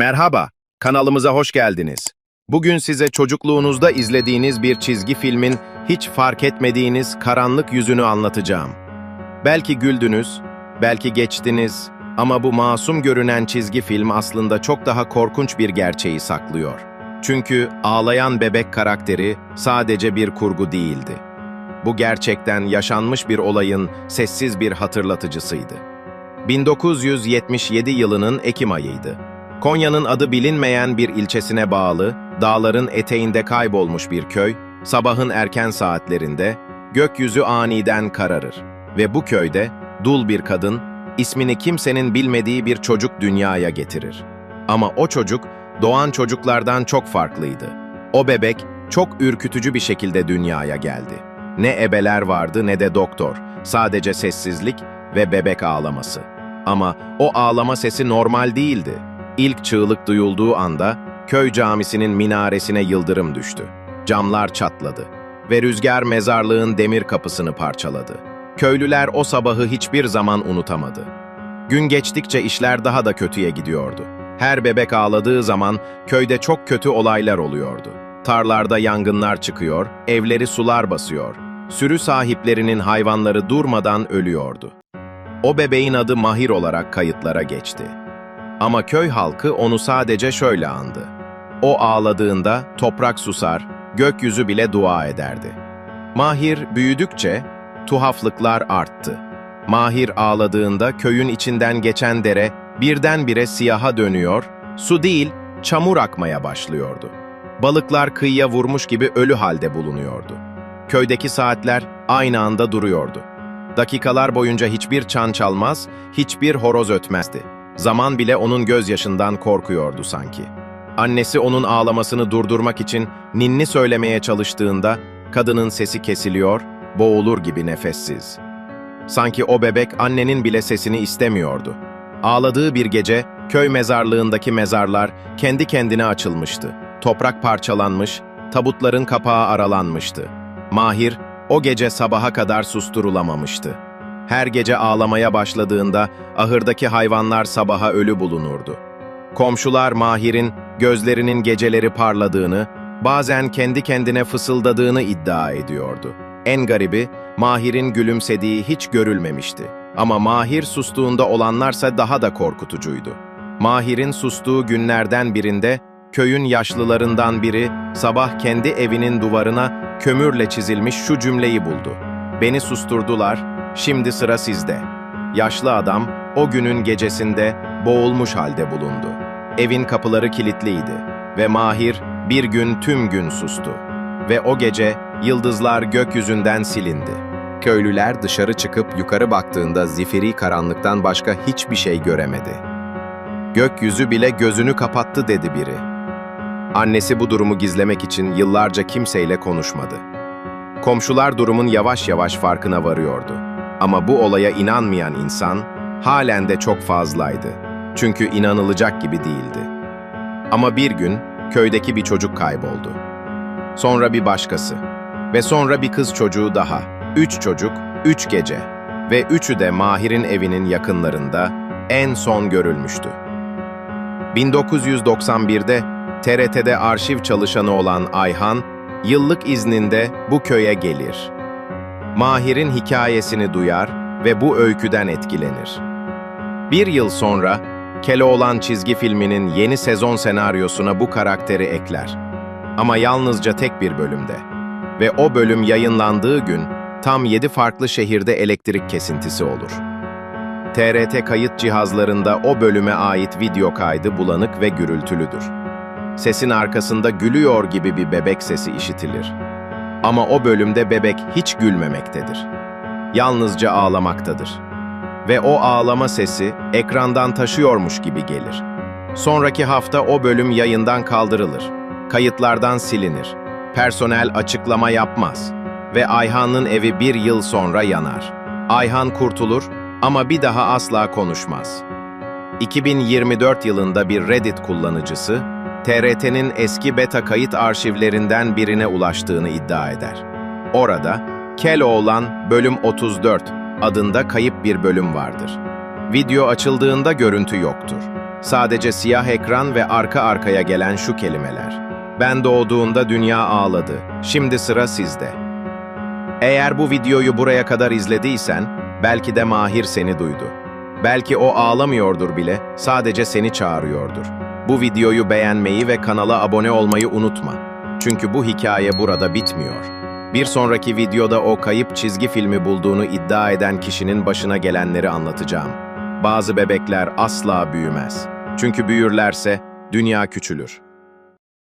Merhaba, kanalımıza hoş geldiniz. Bugün size çocukluğunuzda izlediğiniz bir çizgi filmin hiç fark etmediğiniz karanlık yüzünü anlatacağım. Belki güldünüz, belki geçtiniz ama bu masum görünen çizgi film aslında çok daha korkunç bir gerçeği saklıyor. Çünkü ağlayan bebek karakteri sadece bir kurgu değildi. Bu gerçekten yaşanmış bir olayın sessiz bir hatırlatıcısıydı. 1977 yılının Ekim ayıydı. Konya'nın adı bilinmeyen bir ilçesine bağlı, dağların eteğinde kaybolmuş bir köy, sabahın erken saatlerinde gökyüzü aniden kararır ve bu köyde dul bir kadın, ismini kimsenin bilmediği bir çocuk dünyaya getirir. Ama o çocuk doğan çocuklardan çok farklıydı. O bebek çok ürkütücü bir şekilde dünyaya geldi. Ne ebeler vardı ne de doktor, sadece sessizlik ve bebek ağlaması. Ama o ağlama sesi normal değildi. İlk çığlık duyulduğu anda köy camisinin minaresine yıldırım düştü. Camlar çatladı ve rüzgar mezarlığın demir kapısını parçaladı. Köylüler o sabahı hiçbir zaman unutamadı. Gün geçtikçe işler daha da kötüye gidiyordu. Her bebek ağladığı zaman köyde çok kötü olaylar oluyordu. Tarlarda yangınlar çıkıyor, evleri sular basıyor. Sürü sahiplerinin hayvanları durmadan ölüyordu. O bebeğin adı Mahir olarak kayıtlara geçti. Ama köy halkı onu sadece şöyle andı. O ağladığında toprak susar, gökyüzü bile dua ederdi. Mahir büyüdükçe tuhaflıklar arttı. Mahir ağladığında köyün içinden geçen dere birdenbire siyaha dönüyor, su değil çamur akmaya başlıyordu. Balıklar kıyıya vurmuş gibi ölü halde bulunuyordu. Köydeki saatler aynı anda duruyordu. Dakikalar boyunca hiçbir çan çalmaz, hiçbir horoz ötmezdi. Zaman bile onun gözyaşından korkuyordu sanki. Annesi onun ağlamasını durdurmak için ninni söylemeye çalıştığında kadının sesi kesiliyor, boğulur gibi nefessiz. Sanki o bebek annenin bile sesini istemiyordu. Ağladığı bir gece köy mezarlığındaki mezarlar kendi kendine açılmıştı. Toprak parçalanmış, tabutların kapağı aralanmıştı. Mahir o gece sabaha kadar susturulamamıştı. Her gece ağlamaya başladığında ahırdaki hayvanlar sabaha ölü bulunurdu. Komşular Mahir'in gözlerinin geceleri parladığını, bazen kendi kendine fısıldadığını iddia ediyordu. En garibi, Mahir'in gülümsediği hiç görülmemişti. Ama Mahir sustuğunda olanlarsa daha da korkutucuydu. Mahir'in sustuğu günlerden birinde, köyün yaşlılarından biri sabah kendi evinin duvarına kömürle çizilmiş şu cümleyi buldu. Beni susturdular, şimdi sıra sizde. Yaşlı adam o günün gecesinde boğulmuş halde bulundu. Evin kapıları kilitliydi ve Mahir bir gün tüm gün sustu. Ve o gece yıldızlar gökyüzünden silindi. Köylüler dışarı çıkıp yukarı baktığında zifiri karanlıktan başka hiçbir şey göremedi. Gökyüzü bile gözünü kapattı dedi biri. Annesi bu durumu gizlemek için yıllarca kimseyle konuşmadı. Komşular durumun yavaş yavaş farkına varıyordu. Ama bu olaya inanmayan insan halen de çok fazlaydı. Çünkü inanılacak gibi değildi. Ama bir gün köydeki bir çocuk kayboldu. Sonra bir başkası. Ve sonra bir kız çocuğu daha. Üç çocuk, üç gece. Ve üçü de Mahir'in evinin yakınlarında en son görülmüştü. 1991'de TRT'de arşiv çalışanı olan Ayhan, yıllık izninde bu köye gelir. Mahir'in hikayesini duyar ve bu öyküden etkilenir. Bir yıl sonra, Keloğlan çizgi filminin yeni sezon senaryosuna bu karakteri ekler. Ama yalnızca tek bir bölümde. Ve o bölüm yayınlandığı gün, tam 7 farklı şehirde elektrik kesintisi olur. TRT kayıt cihazlarında o bölüme ait video kaydı bulanık ve gürültülüdür. Sesin arkasında gülüyor gibi bir bebek sesi işitilir. Ama o bölümde bebek hiç gülmemektedir. Yalnızca ağlamaktadır. Ve o ağlama sesi ekrandan taşıyormuş gibi gelir. Sonraki hafta o bölüm yayından kaldırılır. Kayıtlardan silinir. Personel açıklama yapmaz. Ve Ayhan'ın evi bir yıl sonra yanar. Ayhan kurtulur ama bir daha asla konuşmaz. 2024 yılında bir Reddit kullanıcısı, TRT'nin eski beta kayıt arşivlerinden birine ulaştığını iddia eder. Orada, Keloğlan bölüm 34 adında kayıp bir bölüm vardır. Video açıldığında görüntü yoktur. Sadece siyah ekran ve arka arkaya gelen şu kelimeler. Ben doğduğunda dünya ağladı. Şimdi sıra sizde. Eğer bu videoyu buraya kadar izlediysen, belki de Mahir seni duydu. Belki o ağlamıyordur bile, sadece seni çağırıyordur. Bu videoyu beğenmeyi ve kanala abone olmayı unutma. Çünkü bu hikaye burada bitmiyor. Bir sonraki videoda o kayıp çizgi filmi bulduğunu iddia eden kişinin başına gelenleri anlatacağım. Bazı bebekler asla büyümez. Çünkü büyürlerse dünya küçülür.